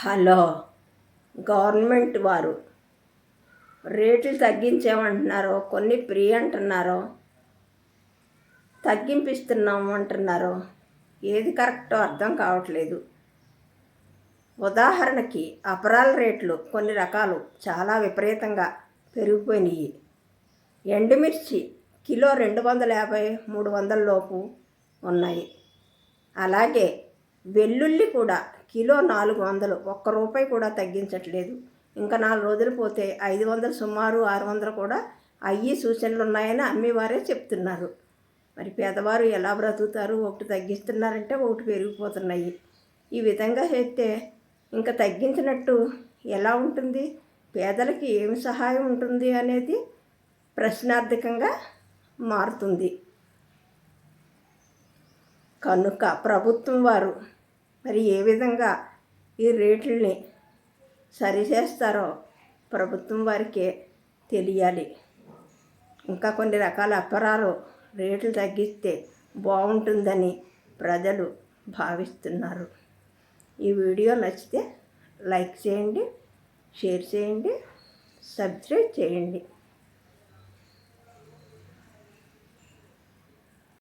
Hello government వారు రేట్లు తగ్గించామంటున్నారు కొన్ని ఫ్రీ అంటున్నారు తగ్గింపిస్తున్నాము అంటున్నారు ఏది కరెక్టో అర్థం కావట్లేదు. ఉదాహరణకి అపరాల రేట్లు కొన్ని రకాలు చాలా విపరీతంగా పెరిగిపోయినాయి ఎండుమిర్చి కిలో రెండు వందల యాభై మూడు వందల లోపు ఉన్నాయి. అలాగే వెల్లుల్లి కూడా కిలో నాలుగు వందలు. ఒక్క రూపాయి కూడా తగ్గించట్లేదు. ఇంకా నాలుగు రోజులు పోతే ఐదు వందలు సుమారు ఆరు వందలు కూడా అయ్యి సూచనలు ఉన్నాయని అమ్మేవారే చెప్తున్నారు. మరి పేదవారు ఎలా బ్రతుకుతారు? ఒకటి తగ్గిస్తున్నారంటే ఒకటి పెరిగిపోతున్నాయి. ఈ విధంగా చేస్తే ఇంకా తగ్గించినట్టు ఎలా ఉంటుంది? పేదలకి ఏమి సహాయం ఉంటుంది అనేది ప్రశ్నార్థకంగా మారుతుంది. కనుక ప్రభుత్వం వారు మరి ఏ విధంగా ఈ రేట్లని సరిచేస్తారో ప్రభుత్వం వారికే తెలియాలి. ఇంకా కొన్ని రకాల అపరాలు రేట్లు తగ్గిస్తే బాగుంటుందని ప్రజలు భావిస్తున్నారు. ఈ వీడియో నచ్చితే లైక్ చేయండి షేర్ చేయండి సబ్స్క్రైబ్ చేయండి.